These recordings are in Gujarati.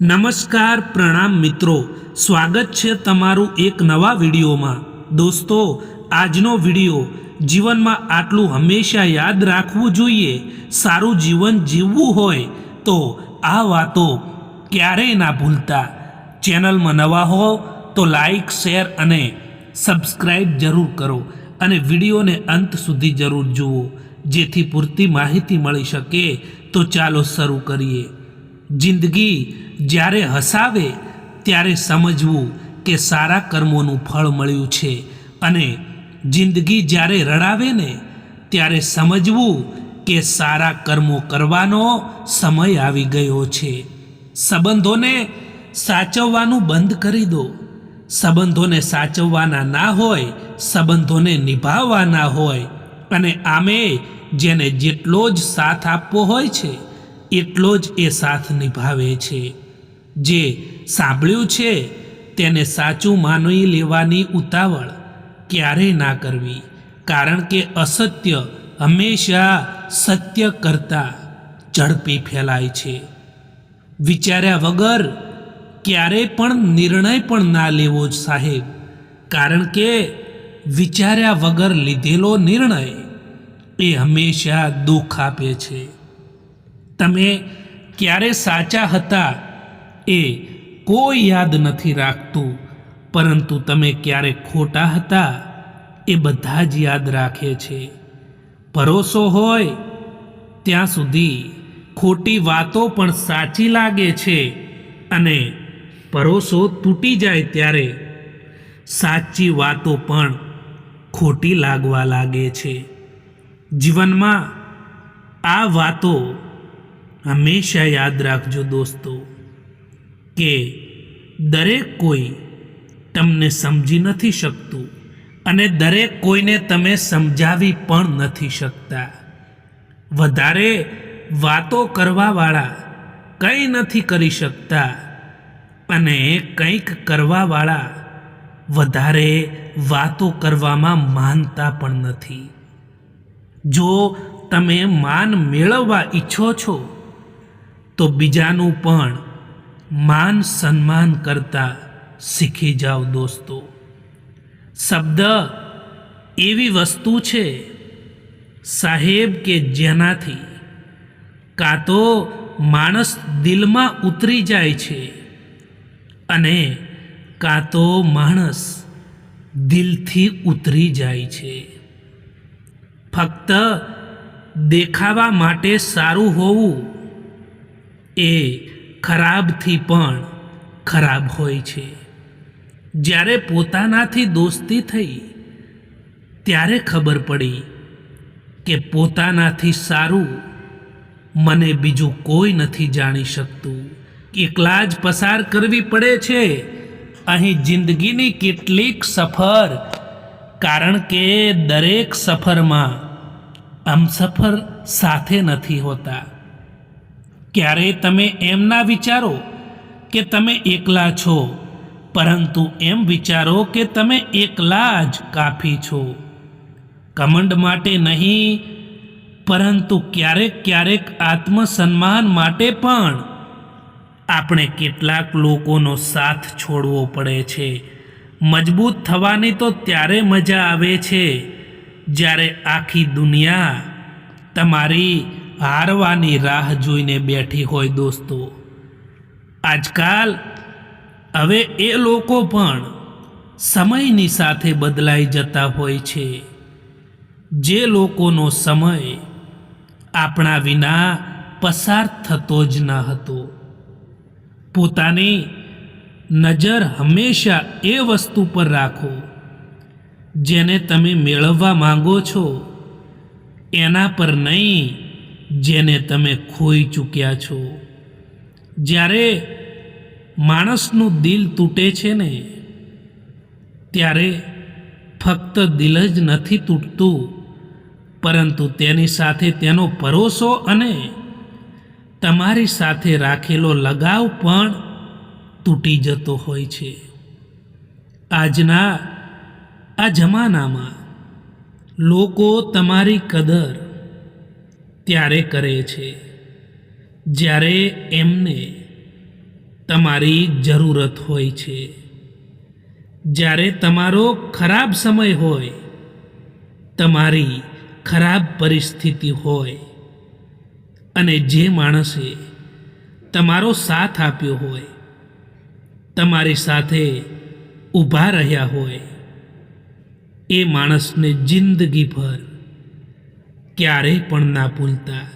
નમસ્કાર પ્રણામ મિત્રો. સ્વાગત છે તમારું એક નવા વિડીયોમાં. દોસ્તો, આજનો વીડિયો જીવનમાં આટલું હંમેશા યાદ રાખવું જોઈએ, સારું જીવન જીવવું હોય, તો આ વાતો ક્યારેય ના ભૂલતા. ચેનલમાં નવા હો, તો લાઈક, શેર અને સબસ્ક્રાઈબ જરૂર કરો અને વિડીયોને અંત સુધી જરૂર જુઓ. જેથી પૂરતી માહિતી મળી શકે, તો ચાલો શરૂ કરીએ. જિંદગી જ્યારે હસાવે, ત્યારે સમજવું કે સારા કર્મોનું ફળ મળ્યું છે. અને જિંદગી જ્યારે રડાવે ને, ત્યારે સમજવું કે સારા કર્મો કરવાનો સમય આવી ગયો છે. સંબંધોને સાચવવાનું બંધ કરી દો. સંબંધોને સાચવવાના ના હોય, સંબંધોને નિભાવવાના હોય. અને આમે જેને જેટલો જ સાથ આપવો હોય છે એટલો જ એ સાથ નિભાવે છે. જે સાંભળ્યું છે, તેને સાચું માની લેવાની ઉતાવળ ક્યારેય ના કરવી, કારણ કે અસત્ય હંમેશા સત્ય કરતાં ઝડપી ફેલાય છે. વિચાર્યા વગર ક્યારેય પણ નિર્ણય પણ ના લેવો જ સાહેબ, કારણ કે વિચાર્યા વગર લીધેલો નિર્ણય એ હંમેશા દુઃખ આપે છે. તમે ક્યારે સાચા હતા એ કોઈ યાદ નથી રાખતું. પરંતુ તમે ક્યારે ખોટા હતા એ બધા જ યાદ રાખે છે. ભરોસો હોય ત્યાં સુધી ખોટી વાતો પણ સાચી લાગે છે અને ભરોસો તૂટી જાય ત્યારે સાચી વાતો પણ ખોટી લાગવા લાગે છે. જીવનમાં આ વાતો હંમેશા યાદ રાખજો દોસ્તો, કે દરેક કોઈ તમને સમજી નથી શકતું અને દરેક કોઈને તમે સમજાવી પણ નથી શકતા. વધારે વાતો કરવાવાળા કંઈ નથી કરી શકતા અને કંઈક કરવાવાળા વધારે વાતો કરવામાં માનતા પણ નથી. જો તમે માન મેળવવા ઈચ્છો છો તો બીજાનું પણ માન સન્માન કરતા શીખી જાઓ દોસ્તો. શબ્દ એવી વસ્તુ છે, સાહેબ, કે જેનાથી કાં તો માણસ દિલમાં ઉતરી જાય છે અને કાં તો માણસ દિલથી ઉતરી જાય છે. ફક્ત દેખાવા માટે સારું હોવું એ ખરાબથી પણ ખરાબ હોય છે. જ્યારે પોતાનાથી દોસ્તી થઈ, ત્યારે ખબર પડી કે પોતાનાથી સારું મને બીજું કોઈ નથી જાણી શકતું. એકલા જ પસાર કરવી પડે છે. અહીં જિંદગીની કેટલીક સફર, કારણ કે દરેક સફરમાં હમસફર સાથે નથી હોતા. ક્યારે તમે એમ ના વિચારો કે તમે એકલા છો, પરંતુ એમ વિચારો કે તમે એકલા જ કાફી છો. કમંડ માટે નહીં, પરંતુ ક્યારેક ક્યારેક આત્મસન્માન માટે પણ આપણે કેટલાક લોકોનો સાથ છોડવો પડે છે. મજબૂત થવાની તો ત્યારે મજા આવે છે, જ્યારે આખી દુનિયા તમારી હારવાની રાહ જોઈને બેઠી હોય દોસ્તો. આજકાલ હવે એ લોકો પણ સમયની સાથે બદલાઈ જતા હોય છે. જે લોકોનો સમય આપણા વિના પસાર થતો જ ન હતો. પોતાની નજર હંમેશા એ વસ્તુ પર રાખો, જેને તમે મેળવવા માંગો છો, એના પર નહીં જેને તમે ખોઈ ચૂક્યા છો. જ્યારે માણસનું દિલ તૂટે છે ને, ત્યારે ફક્ત દિલ જ નથી તૂટતું, પરંતુ તેની સાથે તેનો ભરોસો અને તમારી સાથે રાખેલો લગાવ પણ તૂટી જતો હોય છે. આજના, આ જમાનામાં લોકો તમારી કદર ત્યારે કરે છે. જ્યારે એમને તમારી જરૂરત હોય છે. જ્યારે તમારો ખરાબ સમય હોય, તમારી ખરાબ પરિસ્થિતિ હોય અને જે માણસે તમારો સાથ આપ્યો હોય, તમારી સાથે ઊભા રહ્યા હોય, એ માણસને જિંદગીભર ક્યારેય પણ ના ભૂલતા.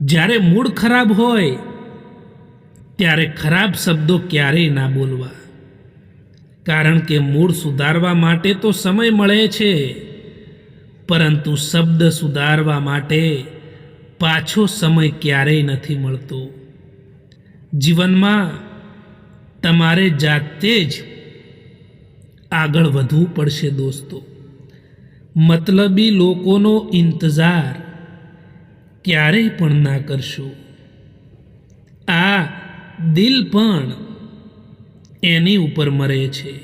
જ્યારે મૂડ ખરાબ હોય, ત્યારે ખરાબ શબ્દો ક્યારેય ના બોલવા. કારણ કે મૂડ સુધારવા માટે તો સમય મળે છે, પરંતુ શબ્દ સુધારવા માટે પાછો સમય ક્યારેય નથી મળતો. જીવનમાં તમારે જાતે જ આગળ વધવું પડશે દોસ્તો. મતલબી લોકોનો ઇંતજાર ક્યારેય પણ ના કરશો. આ દિલ પણ એની ઉપર મરે છે.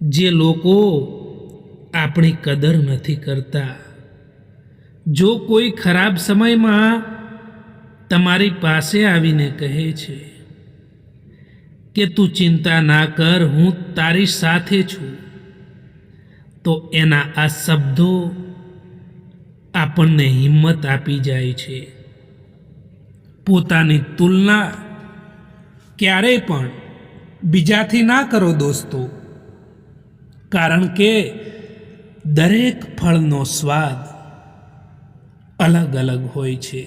જે લોકો આપણી કદર નથી કરતા. જો કોઈ ખરાબ સમયમાં તમારી પાસે આવીને કહે છે કે તું ચિંતા ના કર, હું તારી સાથે છું. તો એના આ શબ્દો આપણને હિંમત આપી જાય છે. પોતાની તુલના ક્યારેય પણ બીજાથી ના કરો દોસ્તો. કારણ કે દરેક ફળનો સ્વાદ અલગ અલગ હોય છે.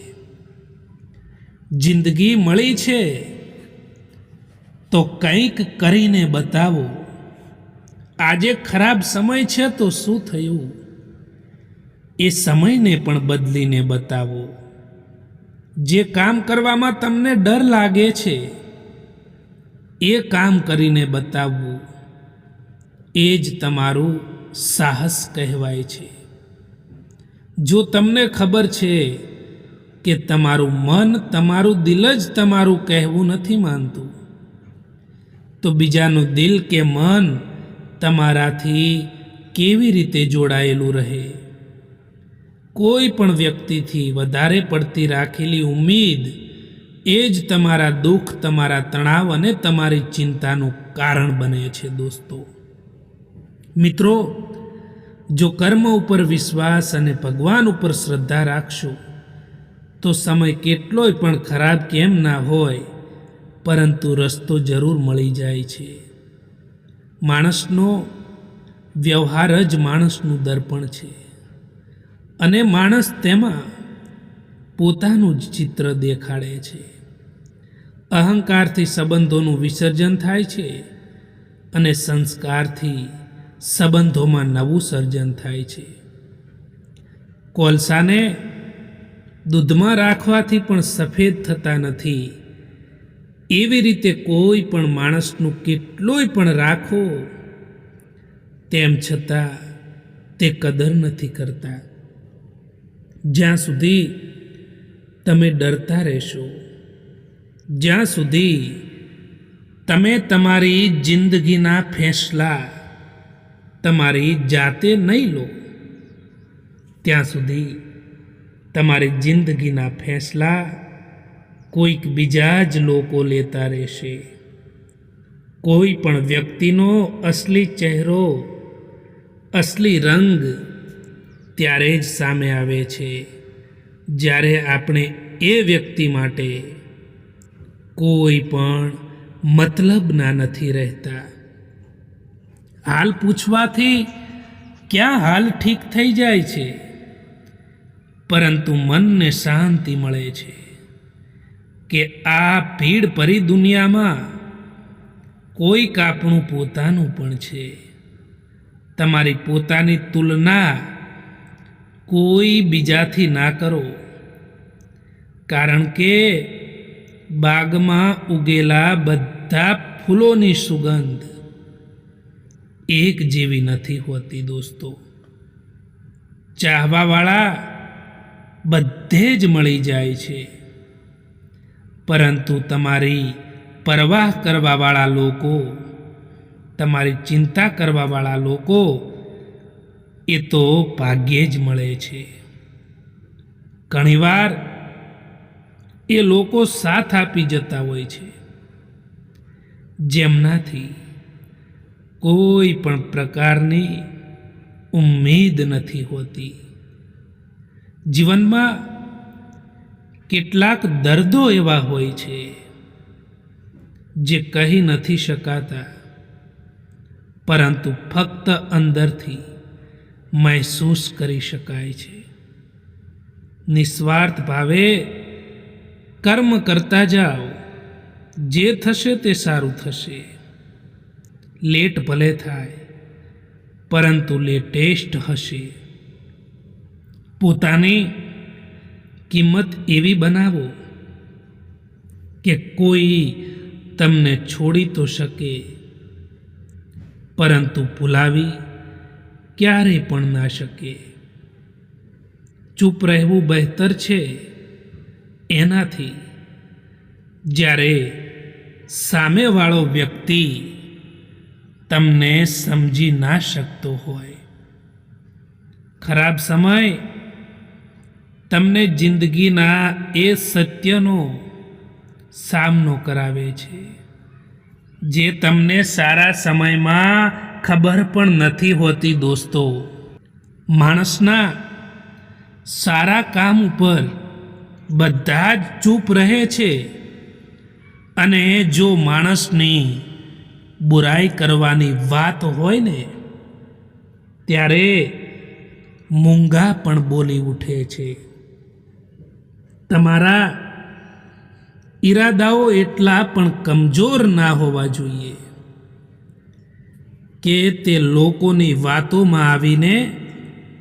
જિંદગી મળી છે તો કંઈક કરીને બતાવો. આજે ખરાબ સમય છે તો શું થયું? એ સમયને પણ બદલીને બતાવો. જે કામ કરવામાં તમને ડર લાગે છે, એ કામ કરીને બતાવવું એ જ તમારું સાહસ કહેવાય છે. જો તમને ખબર છે કે તમારું મન, તમારું દિલ જ તમારું કહેવું નથી માનતું, તો બીજાનું દિલ કે મન તમારાથી કેવી રીતે જોડાયેલું રહે? કોઈ પણ વ્યક્તિથી વધારે પડતી રાખેલી ઉમ્મીદ એ જ તમારા દુઃખ, તમારા તણાવ અને તમારી ચિંતાનું કારણ બને છે દોસ્તો. મિત્રો, જો કર્મ ઉપર વિશ્વાસ અને ભગવાન ઉપર શ્રદ્ધા રાખશો, તો સમય કેટલોય પણ ખરાબ કેમ ના હોય, પરંતુ રસ્તો જરૂર મળી જાય છે. માણસનો વ્યવહાર જ માણસનું દર્પણ છે. અને માણસ તેમાં પોતાનું જ ચિત્ર દેખાડે છે. અહંકારથી સંબંધોનું વિસર્જન થાય છે અને સંસ્કારથી સંબંધોમાં નવું સર્જન થાય છે. કોલસાને દૂધમાં રાખવાથી પણ સફેદ થતા નથી. એવી રીતે કોઈ પણ માણસનું કેટલોય પણ રાખો, તેમ છતાં તે કદર નથી કરતા. જ્યાં સુધી તમે ડરતા રહેશો, જ્યાં સુધી તમે તમારી જિંદગીના ફેંસલા તમારી જાતે નહીં લો, ત્યાં સુધી તમારી જિંદગીના ફેંસલા કોઈક બીજા જ લોકો લેતા રહેશે. કોઈ પણ વ્યક્તિનો અસલી ચહેરો, અસલી રંગ ત્યારે જ સામે આવે છે. જ્યારે આપણે એ વ્યક્તિ માટે કોઈ પણ મતલબના નથી રહેતા. હાલ પૂછવાથી ક્યાં હાલ ઠીક થઈ જાય છે? પરંતુ મનને શાંતિ મળે છે. કે આ ભીડ ભરી દુનિયામાં કોઈક આપણું પોતાનું પણ છે. તમારી પોતાની તુલના કોઈ બીજાથી ના કરો. કારણ કે બાગમાં ઉગેલા બધા ફૂલોની સુગંધ એક જેવી નથી હોતી દોસ્તો. ચાહવાવાળા બધે જ મળી જાય છે. પરંતુ તમારી પરવાહ કરવાવાળા લોકો, તમારી ચિંતા કરવાવાળા લોકો, એ તો ભાગ્યે જ મળે છે. ઘણીવાર એ લોકો સાથ આપી જતા હોય છે. જેમનાથી કોઈ પણ પ્રકારની ઉમેદ નથી હોતી. જીવનમાં કેટલાક દર્દો એવા હોય છે જે કહી નથી શકાતા. પરંતુ ફક્ત અંદરથી મહેસૂસ કરી શકાય છે. નિસ્વાર્થ ભાવે કર્મ કરતા જાઓ. જે થશે તે સારું થશે. લેટ ભલે થાય, પરંતુ લેટેસ્ટ હશે. પોતાની કિંમત એવી બનાવો કે કોઈ તમને છોડી તો શકે, પરંતુ ભૂલાવી ક્યારેય પણ ના શકે. ચૂપ રહેવું બહેતર છે એનાથી. જ્યારે સામેવાળો વ્યક્તિ તમને સમજી ના શકતો હોય. ખરાબ સમય તમને જિંદગીના એ સત્યનો સામનો કરાવે છે. જે તમને સારા સમયમાં ખબર પણ નથી હોતી દોસ્તો. માણસના સારા કામ ઉપર બધા જ ચૂપ રહે છે અને જો માણસની બુરાઈ કરવાની વાત હોય ને, ત્યારે મૂંગા પણ બોલી ઉઠે છે. તમારા ઈરાદાઓ એટલા પણ કમજોર ના હોવા જોઈએ કે તે લોકોની વાતોમાં આવીને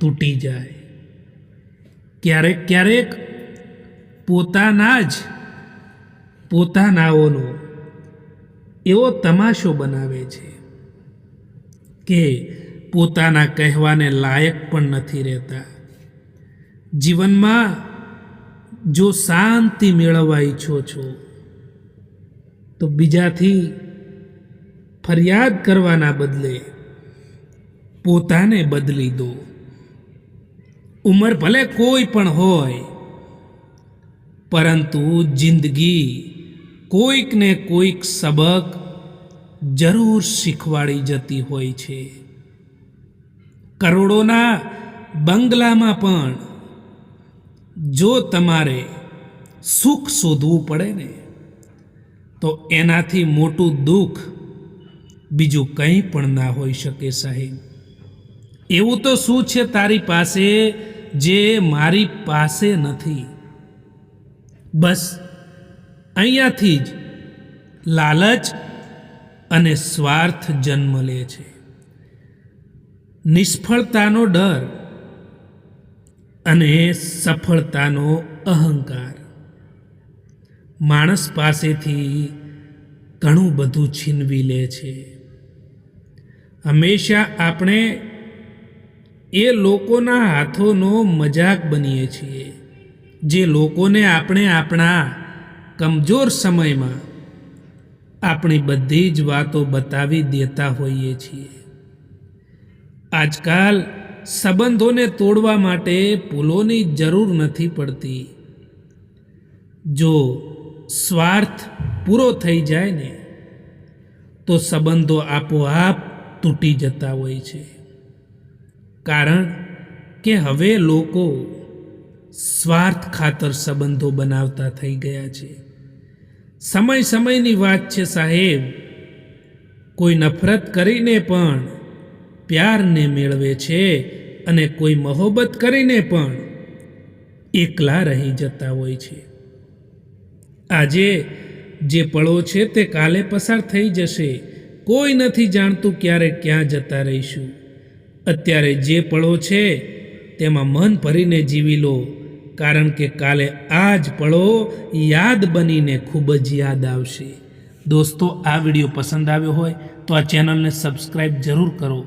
તૂટી જાય. ક્યારેક ક્યારેક પોતાના જ પોતાનાઓનો એવો તમાશો બનાવે છે કે પોતાના કહેવાને લાયક પણ નથી રહેતા. જીવનમાં જો શાંતિ મેળવવા ઈચ્છો છો, તો બીજાથી ફરિયાદ કરવાના બદલે પોતાને બદલી દો. ઉંમર ભલે કોઈ પણ હોય, પરંતુ જિંદગી કોઈકને કોઈક સબક જરૂર શીખવાડી જતી હોય છે. કરોડોના બંગલામાં પણ જો તમારે સુખ શોધવું પડે ને, તો એનાથી મોટું દુઃખ બીજું કંઈ પણ ના હોઈ શકે સાહેબ. એવું તો શું છે તારી પાસે જે મારી પાસે નથી? બસ, અહીંયાથી જ લાલચ અને સ્વાર્થ જન્મ લે છે. નિષ્ફળતાનો ડર અને સફળતાનો અહંકાર. માણસ પાસેથી ઘણું બધું છીનવી લે છે. હંમેશા આપણે એ લોકોના હાથોનો મજાક બનીએ છીએ, જે લોકોને આપણે આપણા કમજોર સમયમાં આપણી બધી જ વાતો બતાવી દેતા હોઈએ છીએ. આજકાલ સંબંધોને તોડવા માટે ભૂલોની જરૂર નથી પડતી. જો સ્વાર્થ પૂરો થઈ જાય ને, તો સંબંધો આપોઆપ તૂટી જતા હોય છે. કારણ કે હવે લોકો સ્વાર્થ ખાતર સંબંધો બનાવતા થઈ ગયા છે. સમય સમયની વાત છે સાહેબ. કોઈ નફરત કરીને પણ પ્યારને મેળવે છે અને કોઈ મહોબત કરીને પણ એકલા રહી જતા હોય છે. આજે જે પળો છે તે કાલે પસાર થઈ જશે. કોઈ નથી જાણતું ક્યારે ક્યાં જતા રહીશું. અત્યારે જે પળો છે તેમાં મન ભરીને જીવી લો, કારણ કે કાલે આ જ પળો યાદ બનીને ખૂબ જ યાદ આવશે. દોસ્તો, આ વીડિયો પસંદ આવ્યો હોય તો આ ચેનલને સબસ્ક્રાઈબ જરૂર કરો